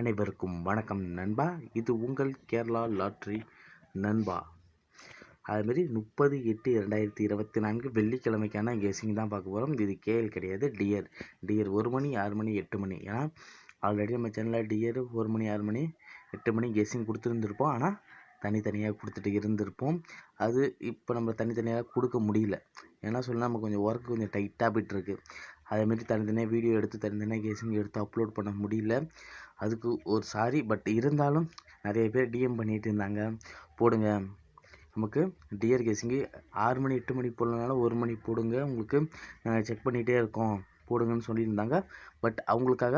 அனைவருக்கும் வணக்கம் நண்பா. இது உங்கள் கேரளா லாட்ரி நண்பா. அதுமாரி முப்பது எட்டு ரெண்டாயிரத்தி இருபத்தி நான்கு வெள்ளிக்கிழமைக்கான கெஸிங் தான் பார்க்க போகிறோம் இது கேஎல் கிடையாது டியர். டியர் ஒரு மணி ஆறு மணி எட்டு மணி. ஏன்னா ஆல்ரெடி நம்ம சேனலில் டியர் ஒரு மணி ஆறு மணி எட்டு மணி கெஸிங் கொடுத்துருந்துருப்போம். ஆனால் தனித்தனியாக கொடுத்துட்டு இருந்திருப்போம். அது இப்போ நம்ம தனித்தனியாக கொடுக்க முடியல. ஏன்னா சொல்ல நம்ம கொஞ்சம் ஒர்க் கொஞ்சம் டைட்டாக போயிட்டுருக்கு. அதேமாரி தனித்தனியாக வீடியோ எடுத்து தனித்தனியாக கேசிங் எடுத்து அப்லோட் பண்ண முடியல. அதுக்கு ஒரு சாரி பட் இருந்தாலும் நிறைய பேர் டிஎம் பண்ணிகிட்டு இருந்தாங்க. போடுங்க. நமக்கு டியர் கேசிங்கு ஆறு மணி எட்டு மணி போடலனாலும் ஒரு மணி போடுங்க. உங்களுக்கு நாங்கள் செக் பண்ணிகிட்டே இருக்கோம். போடுங்கன்னு சொல்லியிருந்தாங்க. பட் அவங்களுக்காக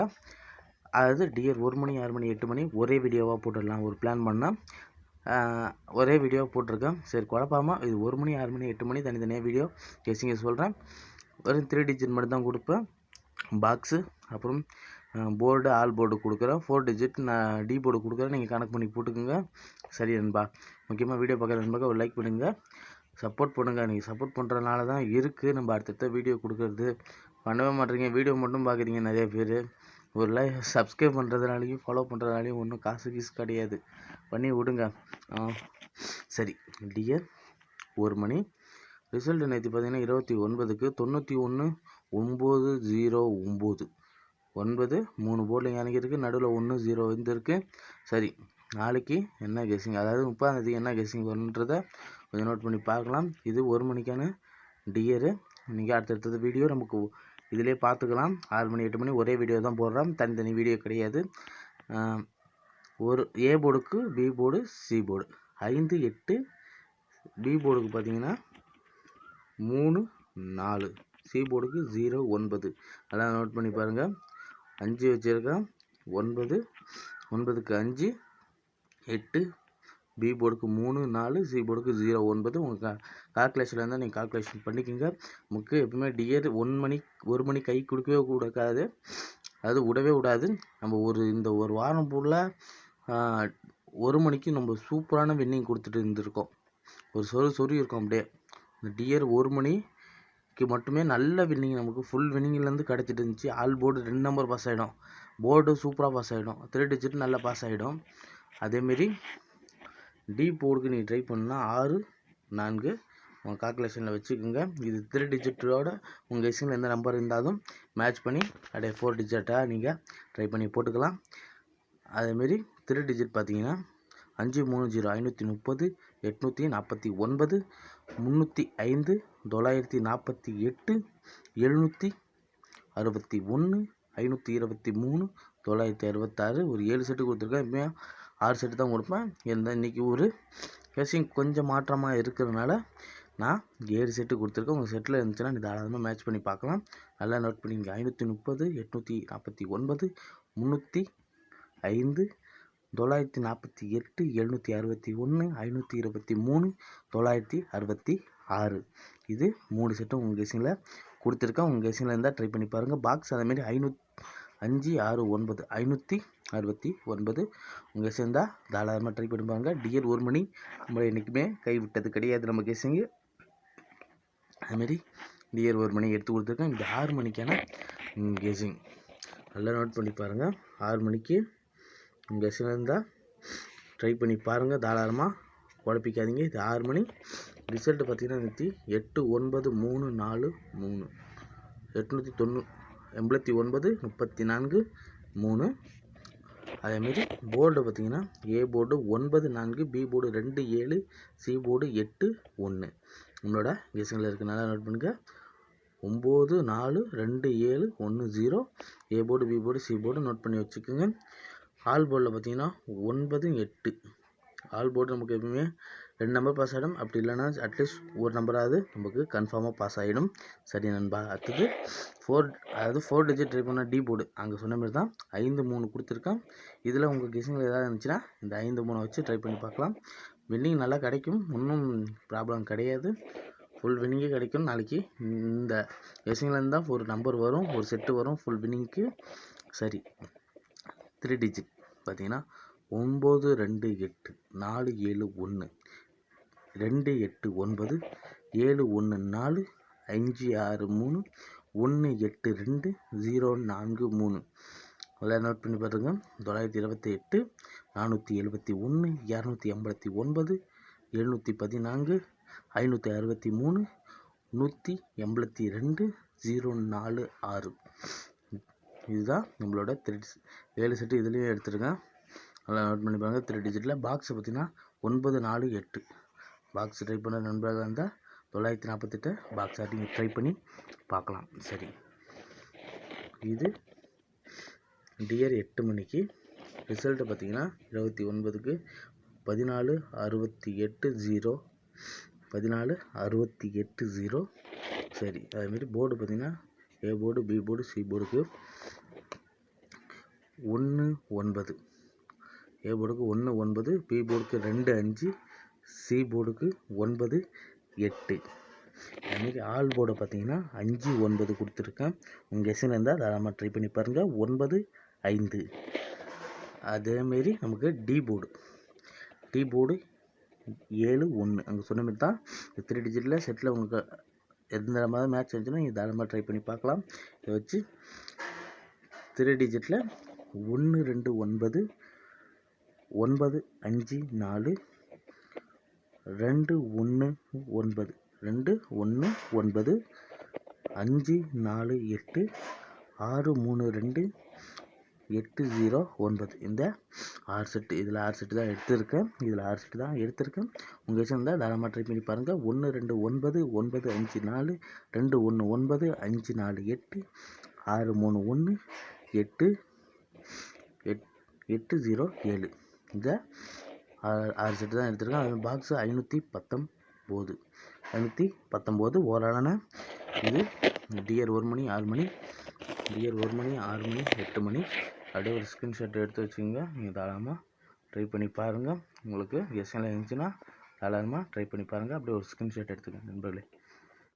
அதாவது டியர் ஒரு மணி ஆறு மணி எட்டு மணி ஒரே வீடியோவாக போட்டுடலாம். ஒரு பிளான் பண்ணால் ஒரே வீடியோ போட்டிருக்கேன். சரி குழப்பாமல் இது ஒரு மணி ஆறு மணி எட்டு மணி தனித்தனியாக வீடியோ கேசிங்க சொல்கிறேன் வெறும் த்ரீ டிஜிட் மட்டும் தான் கொடுப்பேன். பாக்ஸு அப்புறம் போர்டு ஆல் போர்டு கொடுக்குறேன். ஃபோர் டிஜிட் நான் டி போர்டு கொடுக்குறேன். நீங்கள் கணக்கு பண்ணி போட்டுக்கோங்க. சரி நண்பா. முக்கியமாக வீடியோ பார்க்குற நண்பர்கள் ஒரு லைக் பண்ணுங்கள் சப்போர்ட் பண்ணுங்கள் நீங்கள் சப்போர்ட் பண்ணுறதுனால தான் இருக்குது நம்ம அடுத்தடுத்த வீடியோ கொடுக்குறது. பண்ணவே மாட்டேறீங்க வீடியோ மட்டும் பார்க்குறீங்க நிறைய பேர். ஒரு லைக் சப்ஸ்கிரைப் பண்ணுறதுனாலையும் ஃபாலோ பண்ணுறதுனாலையும் ஒன்றும் காசு கீசு கிடையாது. பண்ணி விடுங்க. சரி டியர் ஒரு மணி. ரிசல்ட் நேற்று பார்த்தீங்கன்னா இருபத்தி ஒன்பதுக்கு தொண்ணூற்றி ஒன்று ஒம்பது ஜீரோ ஒம்பது ஒன்பது மூணு போர்டில் எனக்கு நடுவில் ஒன்று ஜீரோ வந்து சரி நாளைக்கு என்ன கெஸிங் அதாவது முப்பதாந்தேதி என்ன கெஸிங் வரும்ன்றதை கொஞ்சம் நோட் பண்ணி பார்க்கலாம். இது ஒரு மணிக்கான டியரு இன்றைக்கி அடுத்தடுத்தது வீடியோ நமக்கு இதிலே பார்த்துக்கலாம். ஆறு மணி எட்டு மணி ஒரே வீடியோ தான் போடுறோம். தனித்தனி வீடியோ கிடையாது. ஒரு ஏ போர்டுக்கு பி போர்டு சி போர்டு ஐந்து எட்டு பி போர்டுக்கு பார்த்தீங்கன்னா மூணு நாலு. சி போர்டுக்கு ஜீரோ ஒன்பது. அதெல்லாம் நோட் பண்ணி பாருங்கள் அஞ்சு வச்சுருக்கேன். ஒன்பது. ஒன்பதுக்கு அஞ்சு. எட்டு. பி போர்டுக்கு மூணு நாலு. சி போர்டுக்கு ஜீரோ ஒன்பது. உங்கள் கா கால்குலேஷனில் இருந்தால் நீங்கள் கால்குலேஷன் பண்ணிக்கோங்க. முக்கிய எப்பவுமே டியர் ஒன் மணி ஒரு மணி கை கொடுக்கவே கொடுக்காது அது விடவே விடாது. நம்ம ஒரு இந்த ஒரு வாரம் ஃபுல்லாக ஒரு மணிக்கு நம்ம சூப்பரான வின்னிங் கொடுத்துட்டு இருந்திருக்கோம். ஒரு சொரு சொறி இருக்கும் அப்படியே. இந்த டியர் ஒரு மணிக்கு மட்டுமே நல்ல வின்னிங் நமக்கு ஃபுல் வின்னிங்லேருந்து கிடச்சிட்டு இருந்துச்சு. ஆல் போர்டு ரெண்டு நம்பர் பாஸ் ஆகிடும் போர்டு சூப்பராக பாஸ் ஆகிடும் த்ரீ டிஜிட் நல்லா பாஸ் ஆகிடும் அதேமாரி டி போர்டுக்கு நீ ட்ரை பண்ணால் ஆறு நான்கு உங்கள் கால்குலேஷனில் வச்சுக்கோங்க. இது த்ரீ டிஜிட்டோட உங்கள் எஸ்ஸிங்கில் எந்த நம்பர் இருந்தாலும் மேட்ச் பண்ணி அப்படியே ஃபோர் டிஜிட்டாக நீங்கள் ட்ரை பண்ணி போட்டுக்கலாம். அதேமாரி த்ரீ டிஜிட் பார்த்தீங்கன்னா அஞ்சு மூணு ஜீரோ ஐநூற்றி முப்பது எட்நூற்றி நாற்பத்தி ஒன்பது முந்நூற்றி ஐந்து தொள்ளாயிரத்தி நாற்பத்தி எட்டு எழுநூற்றி அறுபத்தி ஒன்று ஐநூற்றி இருபத்தி மூணு தொள்ளாயிரத்தி அறுபத்தாறு. ஒரு ஏழு செட்டு கொடுத்துருக்கேன். இப்போ ஆறு செட்டு தான் கொடுப்பேன். எந்த இன்றைக்கி ஒரு கேசிங் கொஞ்சம் மாற்றமாக இருக்கிறதுனால நான் ஏழு செட்டு கொடுத்துருக்கேன். உங்கள் செட்டில் இருந்துச்சுன்னா நீங்கள் தாராளமாக மேட்ச் பண்ணி பார்க்கலாம். நல்லா நோட் பண்ணிங்க ஐநூற்றி முப்பது எட்நூற்றி நாற்பத்தி ஒன்பது முந்நூற்றி ஐந்து தொள்ளாயிரத்தி நாற்பத்தி எட்டு எழுநூற்றி அறுபத்தி ஒன்று ஐநூற்றி இருபத்தி மூணு தொள்ளாயிரத்தி அறுபத்தி ஆறு. இது மூணு செட்டும் உங்கள் கெஸிங்கில் கொடுத்துருக்கேன். உங்கள் கெஸிங்கில் இருந்தால் ட்ரை பண்ணி பாருங்கள் பாக்ஸ் அதேமாரி ஐநூத் அஞ்சு ஆறு ஒன்பது ஐநூற்றி அறுபத்தி ஒன்பது. உங்கள் சேர்ந்தால் தாராளமாக ட்ரை பண்ணி பாருங்கள் டிஎல் ஒரு மணி நம்மளை என்றைக்குமே கைவிட்டது கிடையாது நம்ம கெஸிங்கு அதுமாரி டிஎல் ஒரு மணி எடுத்து கொடுத்துருக்கேன். இந்த ஆறு மணிக்கான கெஸிங் நல்லா நோட் பண்ணி பாருங்கள் ஆறு மணிக்கு உங்கள் கெஸிங் இருந்தால் ட்ரை பண்ணி பாருங்கள் தாராளமாக குழப்பிக்காதீங்க. இது ஆறு மணி. ரிசல்ட்டு பார்த்தீங்கன்னா நூற்றி எட்டு ஒன்பது மூணு நாலு மூணு. எட்நூற்றி தொண்ணூ எண்பத்தி ஒன்பது முப்பத்தி நான்கு மூணு. அதேமாரி போர்டு பார்த்திங்கன்னா ஏ போர்டு ஒன்பது நான்கு பி போர்டு ரெண்டு ஏழு சி போர்டு எட்டு ஒன்று. நம்மளோட கெஸிங்கில் இருக்குது நல்லா நோட் பண்ணுங்கள் ஒம்பது நாலு ரெண்டு ஏழு ஒன்று zero A board B board C board note பண்ணி வச்சுக்கோங்க. ஆல் போர்டில் பார்த்தீங்கன்னா ஒன்பது எட்டு. ஆல் போர்டு நமக்கு எப்பவுமே ரெண்டு நம்பர் பாஸ் ஆகிடும் அப்படி இல்லைன்னா அட்லீஸ்ட் ஒரு நம்பராவது நமக்கு கன்ஃபார்மாக பாஸ் ஆகிடும் சரி நண்பா அடுத்தது ஃபோர் அதாவது ஃபோர் டிஜிட் ட்ரை பண்ணால் டி போர்டு அங்கே சொன்ன மாதிரி தான் ஐந்து மூணு கொடுத்துருக்கேன். இதில் உங்கள் கெஸிங்கில் ஏதாவது இருந்துச்சுன்னா இந்த ஐந்து மூணை வச்சு ட்ரை பண்ணி பார்க்கலாம். வின்னிங் நல்லா கிடைக்கும். ஒன்றும் ப்ராப்ளம் கிடையாது. ஃபுல் வின்னிங்கே கிடைக்கும். நாளைக்கு இந்த கெஸிங்லேருந்து தான் ஒரு நம்பர் வரும். ஒரு செட்டு வரும். ஃபுல் வின்னிங்க்கு சரி. த்ரீ டிஜிட் பார்த்தீங்கன்னா ஒம்பது ரெண்டு எட்டு நாலு ஏழு ஒன்று ரெண்டு எட்டு ஒன்பது ஏழு ஒன்று நாலு அஞ்சு ஆறு மூணு ஒன்று எட்டு ரெண்டு ஜீரோ நான்கு மூணு. நல்லா நோட் பண்ணி பாருங்க. தொள்ளாயிரத்தி இருபத்தி எட்டு நானூற்றி எழுபத்தி ஒன்று இரநூத்தி எண்பத்தி ஒன்பது எழுநூற்றி பதினான்கு ஐநூற்றி அறுபத்தி மூணு நூற்றி எண்பத்தி ரெண்டு ஜீரோ நாலு ஆறு. இதுதான் நம்மளோட த்ரீ ஏழு செட்டு இதுலேயும் எடுத்துருக்கேன். நல்லா நோட் பண்ணி பாருங்க. த்ரீ டிஜிட்டில் பாக்ஸ் பார்த்தீங்கன்னா ஒன்பது நாலு எட்டு. பாக்ஸ் ட்ரை பண்ண நண்பராக இருந்தால் தொள்ளாயிரத்தி நாற்பத்தெட்டு பாக்ஸ் ஆட்டிங்க ட்ரை பண்ணி பார்க்கலாம். சரி. இது டியர் எட்டு மணிக்கு ரிசல்ட்டு பார்த்தீங்கன்னா இருபத்தி ஒன்பதுக்கு பதினாலு அறுபத்தி எட்டு ஜீரோ பதினாலு அறுபத்தி எட்டு ஜீரோ சரி. அதுமாரி போர்டு பார்த்தீங்கன்னா A board B board C போர்டுக்கு ஒன்று ஒன்பது. ஏ போர்டுக்கு ஒன்று ஒன்பது பி போர்டுக்கு ரெண்டு அஞ்சு சி போர்டுக்கு ஒன்பது எட்டு. அதுமாரி ஆல் போர்டை பார்த்தீங்கன்னா அஞ்சு ஒன்பது கொடுத்துருக்கேன். உங்கள் எஸ்என் இருந்தால் தாராளமாக ட்ரை பண்ணி பாருங்கள் ஒன்பது ஐந்து. அதேமாரி நமக்கு டி போர்டு டி போர்டு ஏழு ஒன்று. அங்கே சொன்ன மாதிரி தான் த்ரீ டிஜிட்டில் செட்டில் உங்களுக்கு எந்த மாதிரி மேட்ச் வந்துச்சுன்னா நீங்கள் தாராளமாக ட்ரை பண்ணி பார்க்கலாம். இதை வச்சு த்ரீ டிஜிட்டில் ஒன்று ரெண்டு ஒன்பது ஒன்பது அஞ்சு நாலு ரெண்டு ஒன்று ஒன்பது ரெண்டு ஒன்று ஒன்பது அஞ்சு நாலு எட்டு ஆறு மூணு ரெண்டு எட்டு ஜீரோ ஒன்பது. இந்த ஆறு செட்டு இதில் ஆறு செட்டு தான் எடுத்திருக்கேன். இதில் ஆறு செட்டு தான் எடுத்திருக்கேன். உங்கள் விஷயம் இருந்தால் தாராளமாக ட்ரை பண்ணி பாருங்கள் ஒன்று ரெண்டு ஒன்பது ஒன்பது அஞ்சு நாலு ரெண்டு ஒன்று ஒன்பது அஞ்சு நாலு எட்டு ஆறு மூணு ஒன்று எட்டு எட்டு ஜீரோ ஏழு. இந்த ஆறு ஆறு செட்டு தான் எடுத்திருக்கேன். அது பாக்ஸு ஐநூற்றி பத்தொம்போது. ஐநூற்றி பத்தொம்போது ஓரளவான இது. டியர் ஒரு மணி ஆறு மணி. டியர் ஒரு மணி ஆறு மணி எட்டு மணி. அப்படியே ஒரு ஸ்க்ரீன்ஷாட் எடுத்து வச்சுக்கோங்க. நீங்கள் தாராளமாக ட்ரை பண்ணி பாருங்கள் உங்களுக்கு எஸ்என்ல இருந்துச்சுன்னா தாராளமாக ட்ரை பண்ணி பாருங்கள் அப்படியே ஒரு ஸ்க்ரீன்ஷாட் எடுத்துக்கோங்க நண்பர்களே.